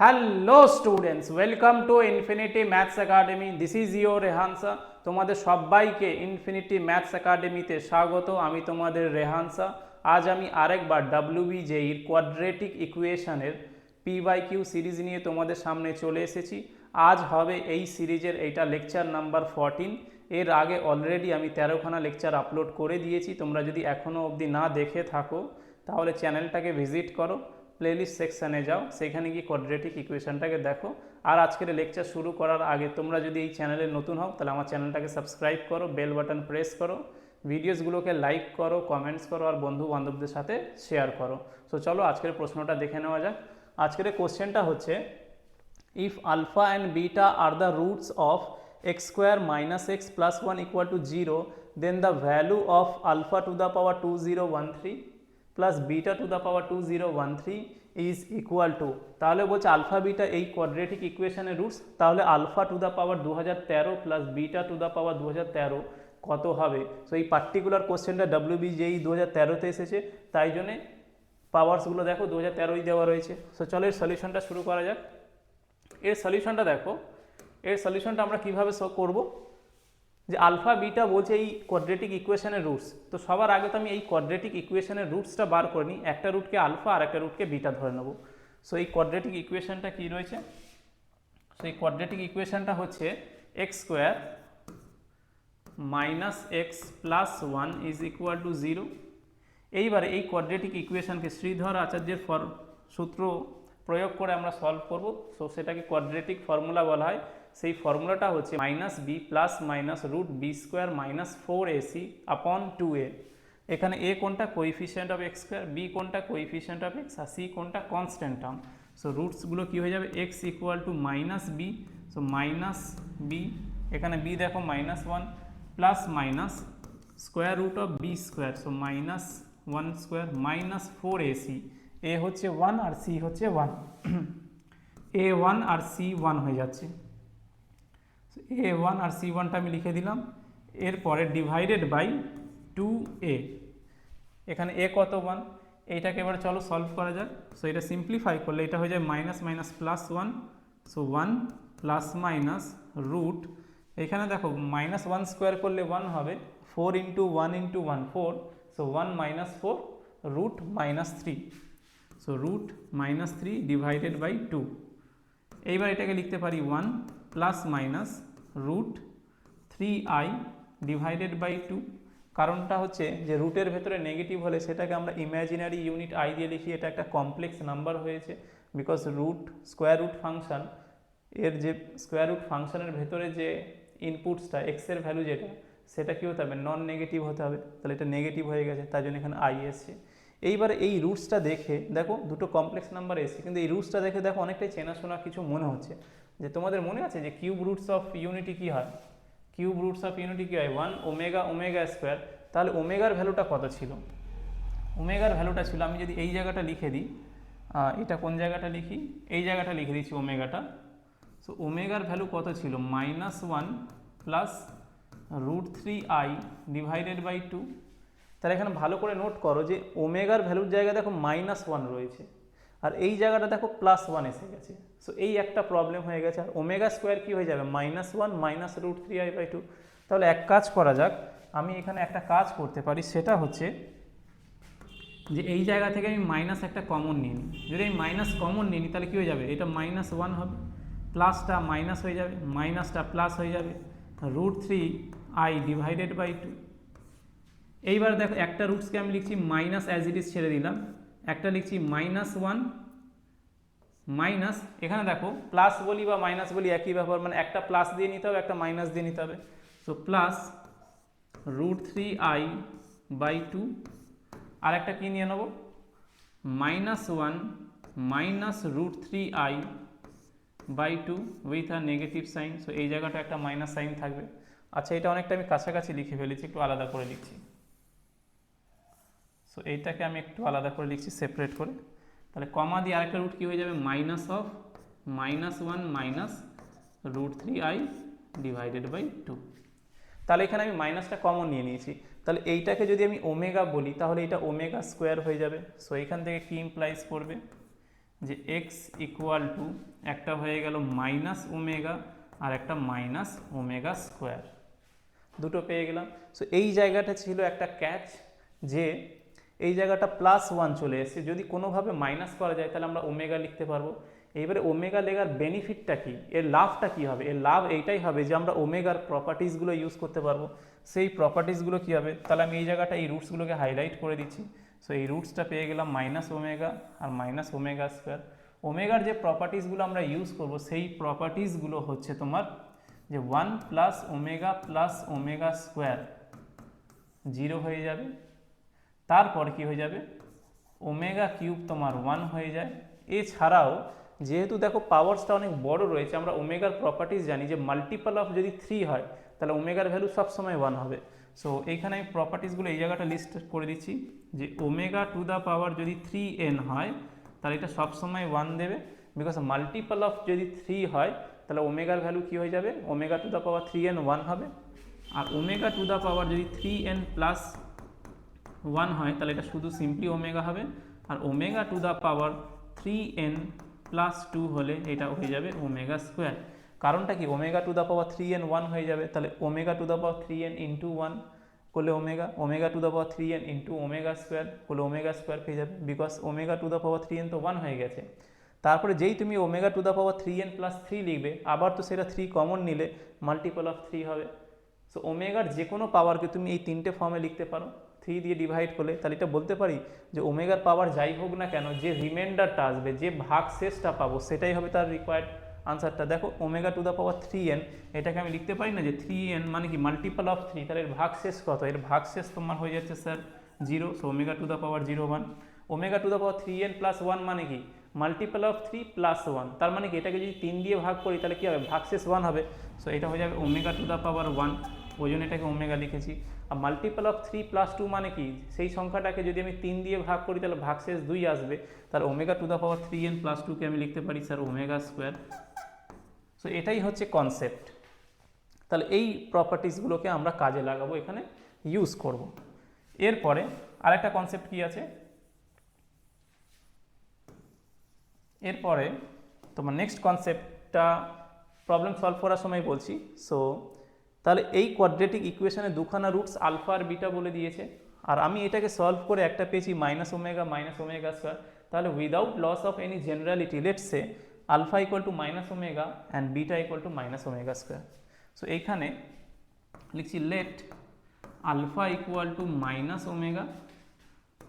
Hello students welcome to infinity maths academy this is your রেহানসা তোমাদের সবাইকে infinity maths একাডেমিতে স্বাগত। আমি তোমাদের রেহানসা আজ আমি আরেকবার ডাব্লিউবি জেইর কোয়াড্রেটিক ইকুয়েশনের পি বাই কিউ সিরিজ নিয়ে তোমাদের সামনে চলে এসেছি। আজ হবে এই সিরিজের এইটা লেকচার নাম্বার ফরটিন এর আগে অলরেডি আমি তেরোখানা লেকচার আপলোড করে দিয়েছি। তোমরা যদি এখনও অবধি না দেখে থাকো, তাহলে চ্যানেলটাকে ভিজিট করো। প্লেলিস্ট সেকশানে যাও, সেখানে গিয়ে কোয়াড্রেটিক ইকুয়েশনটাকে দেখো। আর আজকের লেকচার শুরু করার আগে তোমরা যদি এই চ্যানেলে নতুন হও, তাহলে আমার চ্যানেলটাকে সাবস্ক্রাইব করো বেল বাটন প্রেস করো ভিডিওসগুলোকে লাইক করো কমেন্টস করো, আর বন্ধু বান্ধবদের সাথে শেয়ার করো। সো চলো আজকের প্রশ্নটা দেখে নেওয়া যাক। আজকের কোশ্চেনটা হচ্ছে, if alpha and beta are the roots of x square minus x plus 1 equal to 0 then the value of alpha to the power 2013 plus beta to the power 2013 is equal to, তাহলে বলছে alpha beta এই quadratic ইকুয়েশনের roots তাহলে alpha to the power দু হাজার তেরো plus beta to the power দু হাজার তেরো কত হবে? সো এই পার্টিকুলার কোশ্চেনটা ডাব্লিউবি যেই দু হাজার তেরোতে এসেছে, তাই জন্যে পাওয়ার্সগুলো দেখো দু হাজার তেরোই দেওয়া রয়েছে। সো চলো এর সলিউশনটা শুরু করা যাক। এর সলিউশনটা দেখো, এর সলিউশনটা আমরা কীভাবে করব? যে আলফা, বিটা বলছে এই কোয়াড্রেটিক ইকুয়েশনের রুটস তো সবার আগে তো আমি এই কোয়াড্রেটিক ইকুয়েশনের রুটসটা বার করে নিই। একটা রুটকে আলফা আর একটা রুটকে বিটা ধরে নেব। সো এই কোয়াড্রেটিক ইকুয়েশনটা কী রয়েছে? সো এই কোয়াড্রেটিক ইকুয়েশনটা হচ্ছে x square minus x plus one is equal to zero এইবারে এই কোয়াড্রেটিক ইকুয়েশনকে শ্রীধর আচার্যের ফর সূত্র প্রয়োগ করে আমরা সলভ করব। সো সেটাকে কোয়াড্রেটিক ফর্মুলা বলা হয়। সেই ফর্মুলাটা হচ্ছে minus b plus minus root b square minus four a c upon two a এখানে এ কোনটা coefficient of x square b কোনটা কোইফিশিয়েন্ট অফ এক্স আর সি কোনটা কনস্ট্যান্ট টার্ম সো রুটসগুলো কী হয়ে যাবে? X equal to minus b so minus b এখানে বি দেখো minus one plus minus square root of b square so minus one square minus four a c a হচ্ছে one আর C হচ্ছে one a one আর c one হয়ে যাচ্ছে। এ one আর C ওয়ানটা আমি লিখে দিলাম। এরপরে ডিভাইডেড বাই টু এ এখানে এ কত ওয়ান এইটাকে এবার চলো সলভ করা যাক। সো এটা সিম্পলিফাই করলে এটা হয়ে যায় minus minus plus one so one plus minus root এখানে দেখো মাইনাস ওয়ান স্কোয়ার করলে ওয়ান হবে। Four into one into one four so one minus four root minus three so root minus three divided by two এইবার এটাকে লিখতে পারি one plus minus root three i divided by two কারণটা হচ্ছে যে রুটের ভেতরে নেগেটিভ হলে সেটাকে আমরা ইমাজিনারি ইউনিট আই দিয়ে লিখি। এটা একটা কমপ্লেক্স নাম্বার হয়েছে because root square root function এর যে স্কোয়ার রুট ফাংশনের ভেতরে যে ইনপুটসটা এক্সের ভ্যালু যেটা, সেটা কী হতে হবে? নন নেগেটিভ হতে হবে। তাহলে এটা নেগেটিভ হয়ে গেছে, তার জন্য এখানে আই এসছে। এইবারে এই রুটসটা দেখে, দেখো দুটো কমপ্লেক্স নাম্বার এসে কিন্তু এই রুটসটা দেখে, দেখো অনেকটাই চেনাশোনা কিছু মনে হচ্ছে। যে তোমাদের মনে আছে যে কিউব রুটস অফ ইউনিটি কী হয়? কিউব রুটস অফ ইউনিটি কী হয়? One omega omega square. তাহলে ওমেগার ভ্যালুটা কত ছিল? ওমেগার ভ্যালুটা ছিল, আমি যদি এই জায়গাটা লিখে দিই এটা কোন জায়গাটা লিখি? এই জায়গাটা লিখে দিচ্ছি ওমেগাটা। সো ওমেগার ভ্যালু কত ছিল? Minus one plus root three i divided by two. তাহলে এখানে ভালো করে নোট করো যে ওমেগার ভ্যালুর জায়গায় দেখো মাইনাস ওয়ান রয়েছে। আর এই জায়গাটা দেখো প্লাস ওয়ান এসে গেছে। সো এই একটা প্রবলেম হয়ে গেছে। আর ওমেগা স্কোয়ার কী হয়ে যাবে? Minus one minus root three i by two তাহলে এক কাজ করা যাক, আমি এখানে একটা কাজ করতে পারি, সেটা হচ্ছে যে এই জায়গা থেকে আমি মাইনাস একটা কমন নিয়ে নিই। যদি আমি মাইনাস কমন নিই নিই, তাহলে কী হয়ে যাবে? এটা মাইনাস ওয়ান হবে। প্লাসটা মাইনাস হয়ে যাবে। মাইনাসটা প্লাস হয়ে যাবে। Root three i divided by two এইবার দেখো, একটা রুটসকে আমি লিখছি মাইনাস অ্যাজ ইট ইজ ছেড়ে দিলাম। একটা লিখছি মাইনাস ওয়ান মাইনাস এখানে দেখো প্লাস বলি বা মাইনাস বলি একই ব্যাপার মানে একটা প্লাস দিয়ে নিতে হবে, একটা মাইনাস দিয়ে নিতে হবে। So plus root three i by two আর একটা কী নিয়ে নেব? Minus one minus root three i by two with a negative sign so এই জায়গাটা একটা মাইনাস সাইন থাকবে। আচ্ছা এটা অনেকটা আমি কাছাকাছি লিখে ফেলেছি, একটু আলাদা করে লিখছি। সো এইটাকে আমি একটু আলাদা করে লিখছি সেপারেট করে। তাহলে কমা দিয়ে আরেকটা রুট কী হয়ে যাবে? Minus of minus one minus root three i divided by two তাহলে এখানে আমি মাইনাসটা কমন নিয়ে নিয়েছি। তাহলে এইটাকে যদি আমি ওমেগা বলি, তাহলে এটা ওমেগা স্কোয়ার হয়ে যাবে। সো এখান থেকে কি ইমপ্লাইজ করবে? যে এক্স ইকুয়াল টু একটা হয়ে গেল মাইনাস ওমেগা আর একটা মাইনাস ওমেগা স্কোয়ার দুটো পেয়ে গেলাম। সো এই জায়গাটা ছিল একটা ক্যাচ যে এই জায়গাটা প্লাস ওয়ান চলে এসেছে। যদি কোনোভাবে মাইনাস করা যায়, তাহলে আমরা ওমেগা লিখতে পারব। এইবারে ওমেগা লেগার বেনিফিটটা কি? এর লাভটা কি হবে? এর লাভ এইটাই হবে যে, আমরা ওমেগার প্রপার্টিসগুলো ইউজ করতে পারব। সেই প্রপার্টিসগুলো কি হবে? তাহলে আমি এই জায়গাটা এই রুটসগুলোকে হাইলাইট করে দিচ্ছি। সো এই রুটসটা পেয়ে গেলাম মাইনাস ওমেগা আর মাইনাস ওমেগা স্কোয়ার ওমেগার যে প্রপার্টিসগুলো আমরা ইউজ করব, সেই প্রপার্টিসগুলো হচ্ছে তোমার যে one plus omega plus omega square zero হয়ে যাবে। তারপর কি হয়ে যাবে? ওমেগা কিউব তোমার ওয়ান হয়ে যায়। এছাড়াও, যেহেতু দেখো পাওয়ার্সটা অনেক বড় রয়েছে, আমরা ওমেগার প্রপার্টিস জানি যে মাল্টিপল অফ যদি থ্রি হয়, তাহলে ওমেগার ভ্যালু সবসময় ওয়ান হবে। সো এইখানে আমি প্রপার্টিসগুলো এই জায়গাটা লিস্ট করে দিচ্ছি যে ওমেগা টু দ্য পাওয়ার যদি থ্রি এন হয়, তাহলে এটা সবসময় ওয়ান দেবে। বিকজ মাল্টিপল অফ যদি থ্রি হয়, তাহলে ওমেগার ভ্যালু কী হয়ে যাবে? Omega to the power three n one হবে। আর ওমেগা টু দ্য পাওয়ার যদি থ্রি এন প্লাস ওয়ান হয়, তাহলে এটা শুধু সিম্পলি ওমেগা হবে। আর omega to the power three n plus two হলে এটা হয়ে যাবে ওমেগা স্কোয়ার কারণটা কি? Omega to the power three n one হয়ে যাবে, তাহলে omega to the power three n into one করলে omega omega to the power three n into omega square করলে ওমেগা স্কোয়ার পেয়ে যাবে because omega to the power three n তো one হয়ে গেছে। তারপরে যেই তুমি omega to the power three n plus three লিখবে, আবার তো সেটা থ্রি কমন নিলে মাল্টিপল অফ থ্রি হবে। সো ওমেগার যে কোনো পাওয়ারকে তুমি এই তিনটে ফর্মে লিখতে পারো। থ্রি দিয়ে ডিভাইড করলে, তাহলে এটা বলতে পারি যে ওমেগার পাওয়ার যাই হোক না কেন, যে রিমাইন্ডারটা আসবে, যে ভাগ শেষটা পাবো, সেটাই হবে তার রিকোয়ার্ড আনসারটা দেখো omega to the power three n এটাকে আমি লিখতে পারি না যে থ্রি এন মানে কি মাল্টিপল অফ থ্রি তাহলে এর ভাগ শেষ কত? এর ভাগ শেষ তোমার হয়ে যাচ্ছে sir zero so omega to the power zero one omega to the power three n plus one মানে কি? Multiple of three plus one তার মানে কি, এটাকে যদি তিন দিয়ে ভাগ করি, তাহলে কী হবে? ভাগ শেষ ওয়ান হবে। সো এটা হয়ে যাবে omega to the power one ওই জন্য এটাকে ওমেগা লিখেছি। আর multiple of three plus two মানে কি? সেই সংখ্যাটাকে যদি আমি তিন দিয়ে ভাগ করি, তাহলে ভাগশেষ দুই আসবে। তাহলে omega to the power three n plus টুকে আমি লিখতে পারি স্যার ওমেগা স্কোয়ার সো এটাই হচ্ছে কনসেপ্ট তাহলে এই প্রপার্টিসগুলোকে আমরা কাজে লাগাবো, এখানে ইউজ করব। এরপরে আরেকটা কনসেপ্ট কি আছে? এরপরে তোমার নেক্সট কনসেপ্টটা প্রবলেম সলভ করার সময় বলছি। সো তাহলে এই কোয়াড্রেটিক ইকুয়েশনে দুখানা রুটস আলফা আর বিটা বলে দিয়েছে। আর আমি এটাকে সলভ করে একটা পেয়েছি minus omega minus omega square তাহলে without loss of any generality let's alpha equal to minus omega and beta equal to minus omega square so এইখানে লিখছি let alpha equal to minus omega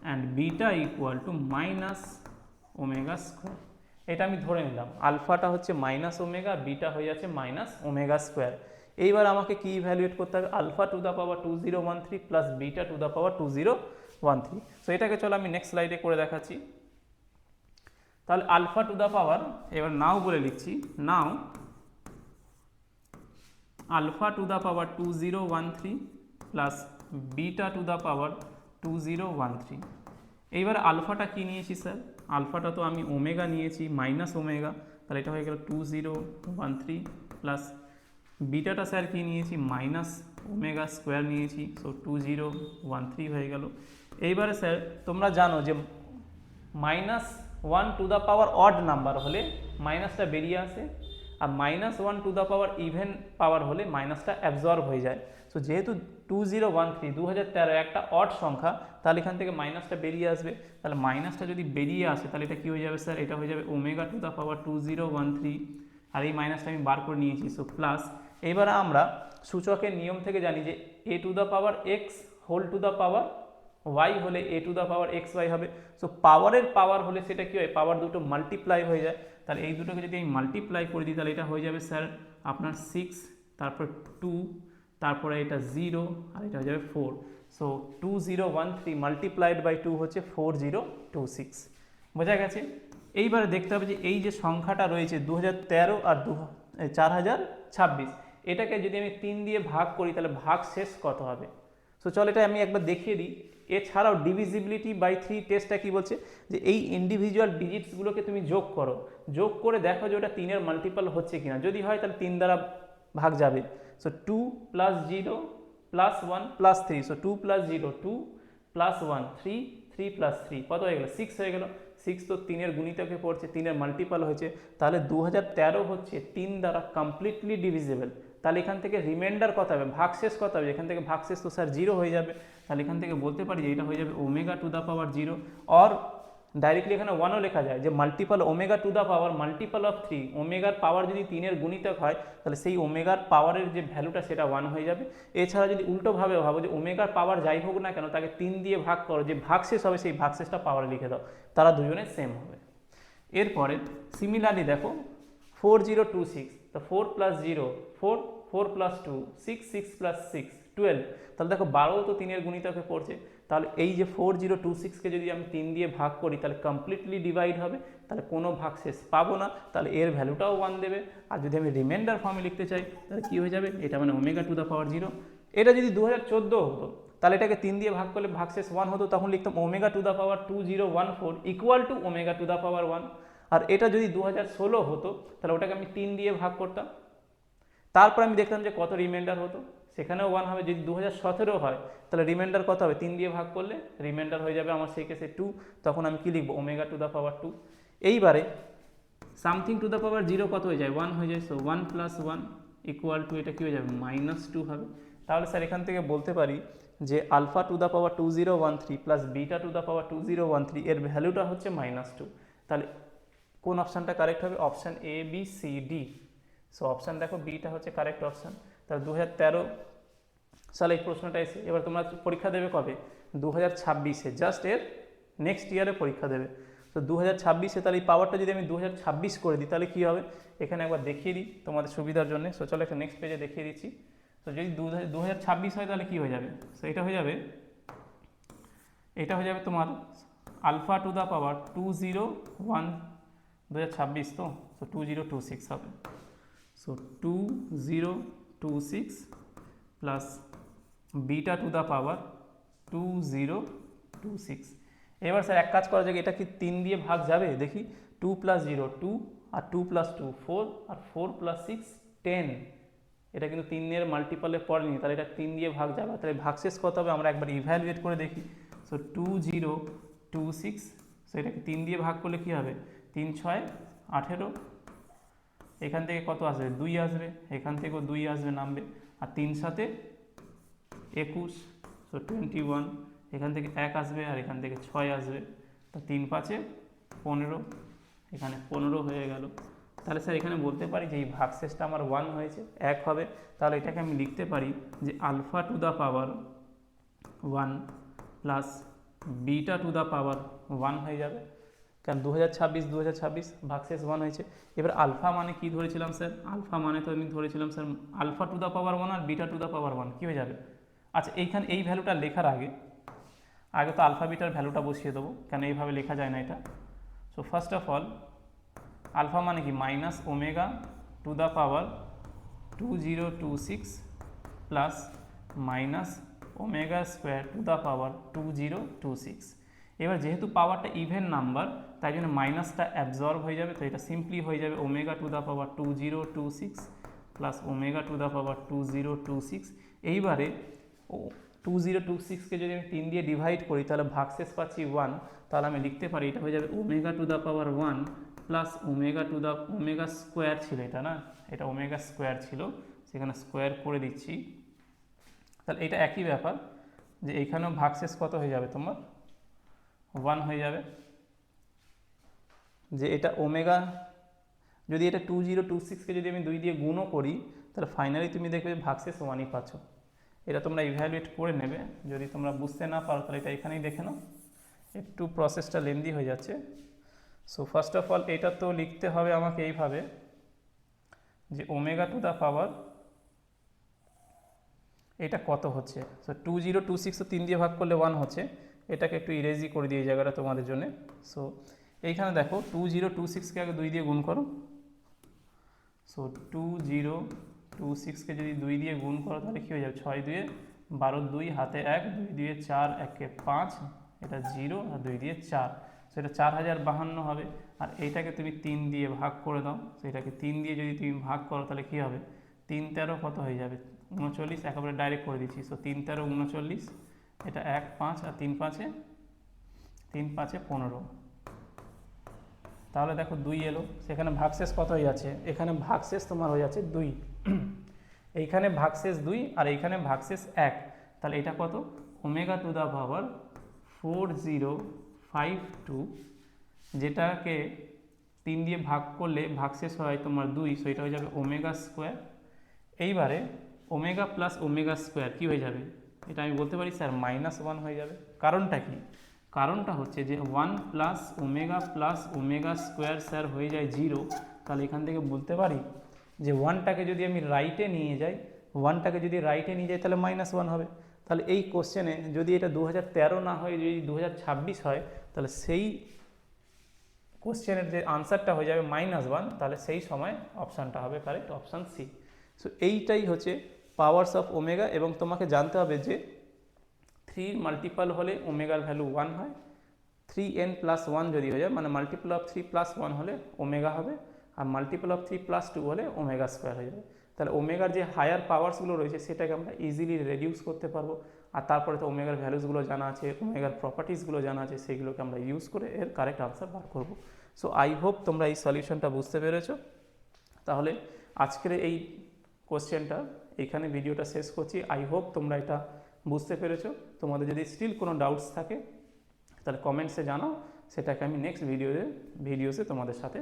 and beta equal to minus omega square এটা আমি ধরে নিলাম আলফাটা হচ্ছে minus omega beta হয়ে যাচ্ছে minus omega square এইবার আমাকে কি ইভ্যালুয়েট করতে হবে? Alpha to the power two zero one three plus beta to the power two zero one three so এটাকে চলো আমি নেক্সট স্লাইডে করে দেখাচ্ছি। তাহলে আলফা টু দ্য পাওয়ার এবার নাও বলে লিখছি। Now alpha to the power two zero one three plus beta to the power two zero one three এইবার আলফাটা কি নিয়েছি, স্যার? আলফাটা তো আমি ওমেগা নিয়েছি মাইনাস ওমেগা তাহলে এটা হয়ে গেল two zero one three plus বিটাটা sir কি নিয়েছি? মাইনাস ওমেগা স্কোয়ার নিয়েছি so two zero one three হয়ে গেল। এইবারে স্যার, তোমরা জানো যে minus one to the power odd number হলে মাইনাসটা বেরিয়ে আসে, আর minus one to the power even power হলে মাইনাসটা অ্যাবজর্ব হয়ে যায়। সো যেহেতু টু জিরো ওয়ান থ্রি দু হাজার তেরো একটা অড সংখ্যা, তাহলে এখান থেকে মাইনাসটা বেরিয়ে আসবে। তাহলে মাইনাসটা যদি বেরিয়ে আসে, তাহলে এটা কী হয়ে যাবে স্যার? এটা হয়ে যাবে omega to the power two zero one three আর এই মাইনাসটা আমি বার করে নিয়েছি সো প্লাস এবার আমরা সূচকের নিয়ম থেকে জানি যে a to the power x whole to the power y হলে a to the power x y হবে। সো পাওয়ারের পাওয়ার হলে সেটা কী হয়? পাওয়ার দুটো মাল্টিপ্লাই হয়ে যায়। তাহলে এই দুটোকে যদি আমি মাল্টিপ্লাই করে দিই, তাহলে এটা হয়ে যাবে স্যার আপনার সিক্স তারপর টু তারপরে এটা জিরো আর এটা হয়ে যাবে four so two zero one three multiplied by two হচ্ছে ফোর জিরো টু সিক্স বোঝা গেছে? এইবারে দেখতে হবে যে এই যে সংখ্যাটা রয়েছে দু হাজার তেরো আর দু চার হাজার ছাব্বিশ। এটাকে যদি আমি তিন দিয়ে ভাগ করি, তাহলে ভাগ শেষ কত হবে? সো চল এটা আমি একবার দেখিয়ে দিই। এছাড়াও ডিভিজিবিলিটি বাই থ্রি টেস্টটা কি বলছে? যে এই ইন্ডিভিজুয়াল ডিজিটসগুলোকে তুমি যোগ করো। যোগ করে দেখো যে ওটা তিনের মাল্টিপাল হচ্ছে কিনা। যদি হয়, তাহলে তিন দ্বারা ভাগ যাবে। So two plus zero plus one plus three so two plus zero two plus one three three plus three কত হয়ে গেলো? সিক্স হয়ে গেলো। সিক্স তো তিনের গুণিতকে পড়ছে, তিনের মাল্টিপাল হয়েছে। তাহলে দু হাজার তেরো হচ্ছে তিন দ্বারা কমপ্লিটলি ডিভিজিবল তাহলে এখান থেকে রিমাইন্ডার কত হবে, ভাগশেষ কত হবে। এখান থেকে ভাগশেষ তো স্যার জিরো হয়ে যাবে। তাহলে এখান থেকে বলতে পারি যে এটা হয়ে যাবে omega to the power zero or directly এখানে ওয়ানও লেখা যায় যে multiple omega to the power multiple of three ওমেগার power যদি তিনের গুণিতক হয়, তাহলে সেই ওমেগার পাওয়ারের যে ভ্যালুটা সেটা ওয়ান হয়ে যাবে। এছাড়া যদি উল্টোভাবে ভাবো যে ওমেগার পাওয়ার যাই হোক না কেন, তাকে তিন দিয়ে ভাগ করো, যে ভাগশেষ হবে সেই ভাগশেষটা পাওয়ারে লিখে দাও। তারা দুজনে সেম হবে। এরপরে সিমিলারলি দেখো ফোর জিরো টু সিক্স তো four plus zero four four plus two six six plus six twelve তাহলে দেখো বারো তো তিনের গুণিতকে পড়ছে তাহলে এই যে ফোর জিরো টু সিক্সকে যদি আমি তিন দিয়ে ভাগ করি, তাহলে কমপ্লিটলি ডিভাইড হবে। তাহলে কোনো ভাগ শেষ পাবো না। তাহলে এর ভ্যালুটাও ওয়ান দেবে। আর যদি আমি রিমাইন্ডার ফর্মে লিখতে চাই, তাহলে কী হয়ে যাবে? এটা মানে omega to the power zero এটা যদি দু হাজার চোদ্দ হতো, তাহলে এটাকে তিন দিয়ে ভাগ করলে ভাগশেষ ওয়ান হতো, তখন লিখতাম omega to the power two zero one four equal to omega to the power one আর এটা যদি দু হাজার ষোলো হতো, তাহলে ওটাকে আমি তিন দিয়ে ভাগ করতাম। তারপর আমি দেখলাম যে কত রিমাইন্ডার হতো। সেখানেও ওয়ান হবে, যদি দু হাজার সতেরো হয়, তাহলে রিমাইন্ডার কত হবে? তিন দিয়ে ভাগ করলে রিমাইন্ডার হয়ে যাবে আমার সেই কেসে টু তখন আমি কি লিখব? Omega to the power two এইবারে something to the power zero কত হয়ে যায়? ওয়ান হয়ে যায় so one plus one equal to এটা কী হয়ে যাবে? মাইনাস টু হবে। তাহলে স্যার, এখান থেকে বলতে পারি যে alpha to the power two zero one three plus beta to the power two zero one three এর ভ্যালুটা হচ্ছে মাইনাস টু তাহলে কোন অপশানটা কারেক্ট হবে? Option A B C D so option দেখো বিটা হচ্ছে কারেক্ট অপশান। তাহলে দু হাজার তেরো সালে এই প্রশ্নটা এসে এবার তোমরা পরীক্ষা দেবে কবে? দু হাজার ছাব্বিশে জাস্ট এর নেক্সট ইয়ারে পরীক্ষা দেবে। তো দু হাজার ছাব্বিশে তাহলে এই পাওয়ারটা যদি আমি দু হাজার ছাব্বিশ করে দিই, তাহলে কী হবে? এখানে একবার দেখিয়ে দিই তোমাদের সুবিধার জন্য। সো চলো একটা নেক্সট পেজে দেখিয়ে দিচ্ছি। তো যদি দু দু হাজার ছাব্বিশ হয়, তাহলে কী হয়ে যাবে? সো এটা হয়ে যাবে এটা হয়ে যাবে তোমার alpha to the power two zero one দু হাজার ছাব্বিশ তো? So two zero two six হবে। So two zero two six plus beta to the power two zero two six এবার স্যার এক কাজ করা যাক, এটা কি তিন দিয়ে ভাগ যাবে? দেখি টু প্লাস জিরো টু আর টু প্লাস টু ফোর আর ফোর প্লাস সিক্স টেন এটা কিন্তু তিনের মাল্টিপালে পড়েনি, তাহলে এটা তিন দিয়ে ভাগ যাবে। তাহলে ভাগশেষ কত হবে? আমরা একবার ইভ্যালুয়েট করে দেখি। So two zero two six so এটাকে তিন দিয়ে ভাগ করলে কী হবে? তিন ছয় আঠেরো। এখান থেকে কত আসবে? দুই আসবে। এখান থেকেও দুই আসবে নামবে। আর তিন সাথে একুশ সো টোয়েন্টি ওয়ান এখান থেকে এক আসবে আর এখান থেকে ছয় আসবে। তা তিন পাঁচে পনেরো। এখানে পনেরো হয়ে গেল। তাহলে স্যার, এখানে বলতে পারি যে এই ভাগশেষটা আমার ওয়ান হয়েছে, এক হবে। তাহলে এটাকে আমি লিখতে পারি যে alpha to the power one plus beta to the power one হয়ে যাবে। কারণ দু হাজার ছাব্বিশ দু হাজার ছাব্বিশ ভাগশেষ ওয়ান হয়েছে। এবার আলফা মানে কি ধরেছিলাম স্যার আলফা মানে তো আমি ধরেছিলাম sir alpha to the power one R beta to the power one কী হয়ে যাবে? আচ্ছা এইখানে, এই ভ্যালুটা লেখার আগে আগে তো আলফা বিটার ভ্যালুটা বসিয়ে দেবো, কেন এইভাবে লেখা যায় না এটা? So first of all alpha মানে কি? Minus omega to the power two zero two six plus minus omega square to the power two zero two six এবার যেহেতু পাওয়ারটা ইভেন নাম্বার তাই জন্য মাইনাসটা অ্যাবজর্ব হয়ে যাবে, তো এটা সিম্পলি হয়ে যাবে omega to the power two zero two six plus omega to the power two zero two six এইবারে ও টু জিরো টু সিক্সকে যদি আমি তিন দিয়ে ডিভাইড করি, তাহলে ভাগশেষ পাচ্ছি ওয়ান তাহলে আমি লিখতে পারি এটা হয়ে যাবে omega to the power one plus omega to the omega square ছিল এটা না? এটা ওমেগা স্কোয়ার ছিল, সেখানে স্কোয়ার করে দিচ্ছি। তাহলে এটা একই ব্যাপার যে এইখানেও ভাগশেষ কত হয়ে যাবে তোমার? ওয়ান হয়ে যাবে। যে এটা ওমেগা, যদি এটা টু জিরো, টু সিক্সকে যদি আমি দুই দিয়ে গুণও করি, তাহলে ফাইনালি তুমি দেখবে যে ভাগশেষ ওয়ানই পাচ্ছ। এটা তোমরা ইভ্যালুয়েট করে নেবে। যদি তোমরা বুঝতে না পারো, তাহলে এটা এখানেই দেখে নাও। একটু প্রসেসটা লেন্দি হয়ে যাচ্ছে। সো ফার্স্ট অফ অল এটা তো লিখতে হবে আমাকে এইভাবে, যে ওমেগা টু দ্য পাওয়ার এটা কত হচ্ছে? So two zero, two six তিন দিয়ে ভাগ করলে ওয়ান হচ্ছে। এটাকে একটু ইরেজি করে দিই এই জায়গাটা তোমাদের জন্য। সো এইখানে দেখো টু জিরো টু সিক্সকে আগে দুই দিয়ে গুণ করো। সো টু জিরো টু সিক্সকে যদি দুই দিয়ে গুণ করো, তাহলে কী হয়ে যাবে? ছয় দুয়ে বারো দুই, হাতে এক, দুই দিয়ে চার, একে পাঁচ, এটা জিরো আর দুই দিয়ে চার। সেটা চার হাজার বাহান্ন হবে। আর এইটাকে তুমি তিন দিয়ে ভাগ করে দাও। সেটাকে তিন দিয়ে যদি তুমি ভাগ করো, তাহলে কী হবে? তিন তেরো কত হয়ে যাবে? উনচল্লিশ, একেবারে ডাইরেক্ট করে দিচ্ছি। সো তিন তেরো, উনচল্লিশ, এটা এক, পাঁচ আর তিন পাঁচে তিন পাঁচে পনেরো। তাহলে দেখো দুই এলো। সেখানে ভাগশেষ কত হয়ে যাচ্ছে? এখানে ভাগশেষ তোমার হয়ে যাচ্ছে দুই। এইখানে ভাগশেষ দুই আর এইখানে ভাগশেষ এক। তাহলে এটা কত? Omega to the power four zero five two, যেটাকে তিন দিয়ে ভাগ করলে ভাগশেষ হয় তোমার দুই সো এটা হয়ে যাবে ওমেগা স্কোয়ার। এইবারে ওমেগা প্লাস ওমেগা স্কোয়ার কী হয়ে যাবে? এটা আমি বলতে পারি স্যার, মাইনাস ওয়ান হয়ে যাবে। কারণটা কি? কারণটা হচ্ছে যে one plus omega plus omega square sir হয়ে যায় জিরো তাহলে এখান থেকে বলতে পারি যে ওয়ানটাকে যদি আমি রাইটে নিয়ে যাই ওয়ানটাকে যদি রাইটে নিয়ে যাই, তাহলে মাইনাস ওয়ান হবে। তাহলে এই কোশ্চেনে যদি এটা দু তেরো না হয়, যদি দু হাজার ছাব্বিশ হয়, তাহলে সেই কোশ্চেনের যে আনসারটা হয়ে যাবে মাইনাস ওয়ান তাহলে সেই সময় অপশানটা হবে কারেক্ট অপশান সি সো এইটাই হচ্ছে পাওয়ার্স অফ ওমেগা এবং তোমাকে জানতে হবে যে থ্রির মাল্টিপাল হলে ওমেগার ভ্যালু ওয়ান হয়। থ্রি এন প্লাস ওয়ান যদি হয়ে যায় মানে multiple of three plus one হলে ওমেগা হবে, আর multiple of three plus two হলে ওমেগা স্কোয়ার হয়ে যাবে। তাহলে ওমেগার যে হায়ার পাওয়ার্সগুলো রয়েছে, সেটাকে আমরা ইজিলি রেডিউস করতে পারব। আর তারপরে তো ওমেগার ভ্যালুসগুলো জানা আছে ওমেগার প্রপার্টিসগুলো জানা আছে সেইগুলোকে আমরা ইউজ করে এর কারেক্ট আনসার বার করব। সো আই হোপ তোমরা এই সলিউশনটা বুঝতে পেরেছ। তাহলে আজকের এই কোশ্চেনটা এখানে ভিডিওটা শেষ করছি। আই হোপ তোমরা এটা বুঝতে পেরেছ? তোমাদের যদি স্টিল কোনো ডাউটস থাকে, তাহলে কমেন্টসে জানাও। সেটাকে আমি নেক্সট ভিডিওতে ভিডিওসে তোমাদের সাথে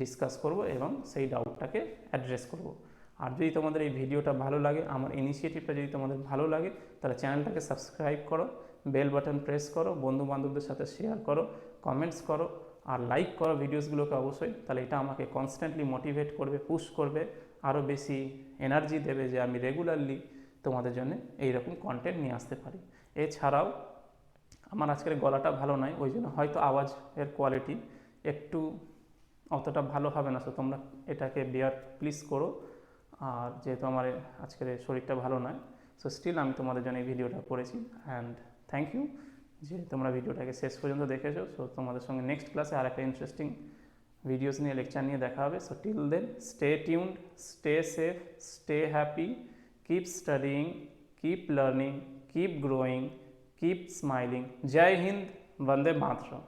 ডিসকাস করব এবং সেই ডাউটটাকে অ্যাড্রেস করব। আর যদি তোমাদের এই ভিডিওটা ভালো লাগে, আমার ইনিশিয়েটিভটা যদি তোমাদের ভালো লাগে, তাহলে চ্যানেলটাকে সাবস্ক্রাইব করো বেল বাটন প্রেস করো বন্ধু বান্ধবদের সাথে শেয়ার করো কমেন্টস করো, আর লাইক করো ভিডিওসগুলোকে অবশ্যই, তাহলে এটা আমাকে কনস্ট্যান্টলি মোটিভেট করবে পুশ করবে আরও বেশি এনার্জি দেবে যে আমি রেগুলারলি তোমাদের জন্য এইরকম কন্টেন্ট নিয়ে আসতে পারি। এছাড়াও আমার আজকের গলাটা ভালো নয়, ওই জন্য হয়তো আওয়াজের কোয়ালিটি একটু অতটা ভালো হবে না। সো তোমরা এটাকে বেয়ার প্লিজ করো। আর যেহেতু আমার আজকের শরীরটা ভালো নয় সো স্টিল আমি তোমাদের জন্য এই ভিডিওটা করেছি। অ্যান্ড থ্যাংক ইউ যে তোমরা ভিডিওটাকে শেষ পর্যন্ত দেখেছ। সো তোমাদের সঙ্গে নেক্সট ক্লাসে আর একটা ইন্টারেস্টিং ভিডিওস নিয়ে লেকচার নিয়ে দেখা হবে। So till then stay tuned stay safe stay happy keep studying keep learning keep growing keep smiling Jai Hind Vande Mataram.